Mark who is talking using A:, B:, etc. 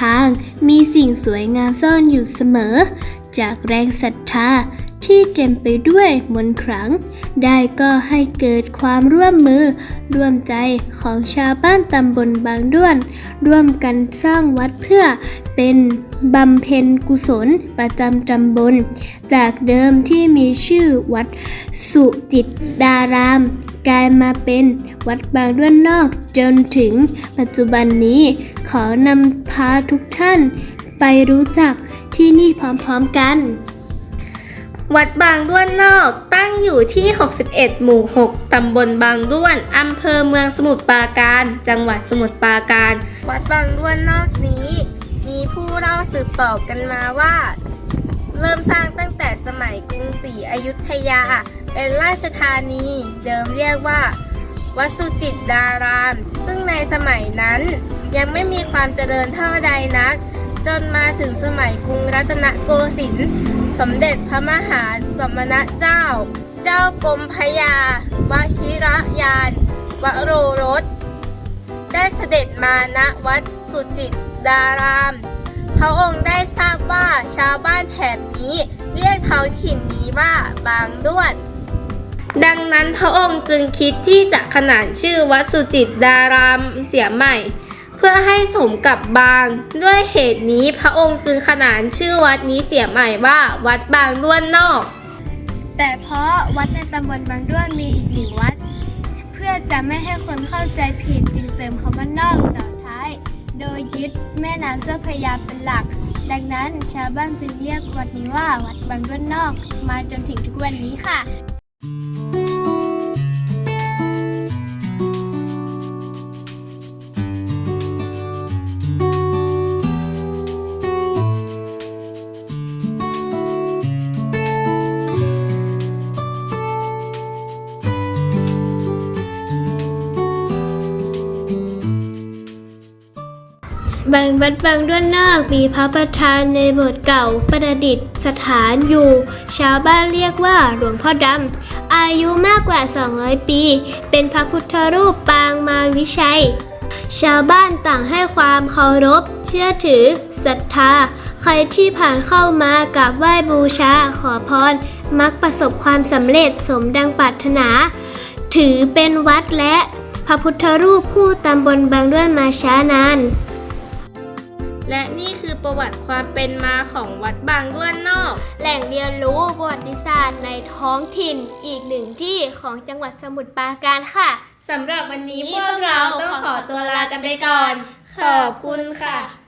A: ทางมีสิ่งสวยงามซ่อนอยู่เสมอ จากแรงศรัทธาที่เต็มไปด้วยมนต์ขลัง ได้ก็ให้เกิดความร่วมมือ ร่วมใจของชาวบ้านตำบลบางด้วน ร่วมกันสร้างวัดเพื่อเป็นบำเพ็ญกุศลประจำตำบล จากเดิมที่มีชื่อวัดสุจิตดาราม กลายมาเป็นวัดบางด้วนนอกจนถึงปัจจุบันนี้ขอนำพาทุกท่าน ไปรู้จักที่นี่พร้อมๆกัน
B: วัดบางด้วนนอกตั้งอยู่ที่ 61 หมู่ 6 ตำบลบางด้วน อำเภอเมืองสมุทรปราการ จังหวัดสมุทรปราการ วัดบางด้วนนอกนี้ มีผู้เล่าสืบต่อกันมาว่า เริ่มสร้างตั้งแต่สมัยกรุงศรีอยุธยา เป็นราชธานีเดิมเรียกว่า วัดสุจิตดาราม ซึ่งในสมัยนั้นยังไม่มีความเจริญเท่าใดนัก จนมาถึงสมัยกรุงรัตนโกสินทร์สมเด็จพระมหาสมณเจ้า เจ้ากรมพยาวชิระยานวโรรส ได้เสด็จมาณวัดสุจิตดาราม ระองค์ได้ทราบว่าชาวบ้านแถบนี้เรียกท้องถิ่นนี้ว่าบางด้วน ดังนั้นพระองค์จึงคิดที่จะขนานชื่อวัดสุจิตดารามเสียใหม่ เพื่อให้สมกับบาง ด้วยเหตุนี้พระองค์จึงขนานชื่อวัดนี้เสียใหม่ว่าวัดบางด้วนนอก
A: แต่เพราะวัดในตำบลบางด้วนมีอีกหนึ่งวัด เพื่อจะไม่ให้คนเข้าใจผิดจึงเติมคำว่านอกต่อ โดยยึดแม่น้ำเจ้าพระยาเป็นหลัก ดังนั้นชาวบ้านจึงเรียกวัดนี้ว่าวัดบางด้วนนอก มาจนถึงทุกวันนี้ค่ะ บางวัดบางด้วนนอกมีพระประธานในโบสถ์เก่าประดิษฐานอยู่ ชาวบ้านเรียกว่าหลวงพ่อดำ อายุมากกว่า 200 ปี เป็นพระพุทธรูปปางมารวิชัย ชาวบ้านต่างให้ความเคารพ เชื่อถือศรัทธา ใครที่ผ่านเข้ามากราบไหว้บูชาขอพร มักประสบความสำเร็จสมดังปรารถนา ถือเป็นวัดและพระพุทธรูปคู่ตำบลบางด้วนมาช้านาน
B: และนี่คือประวัติความเป็นมาของวัดบางด้วนนอก
A: แหล่งเรียนรู้ประวัติศาสตร์ในท้องถิ่นอีกหนึ่งที่ของจังหวัดสมุทรปราการค่ะ
B: สำหรับวันนี้พวกเราต้องขอตัวลากันไปก่อน ขอบคุณค่ะ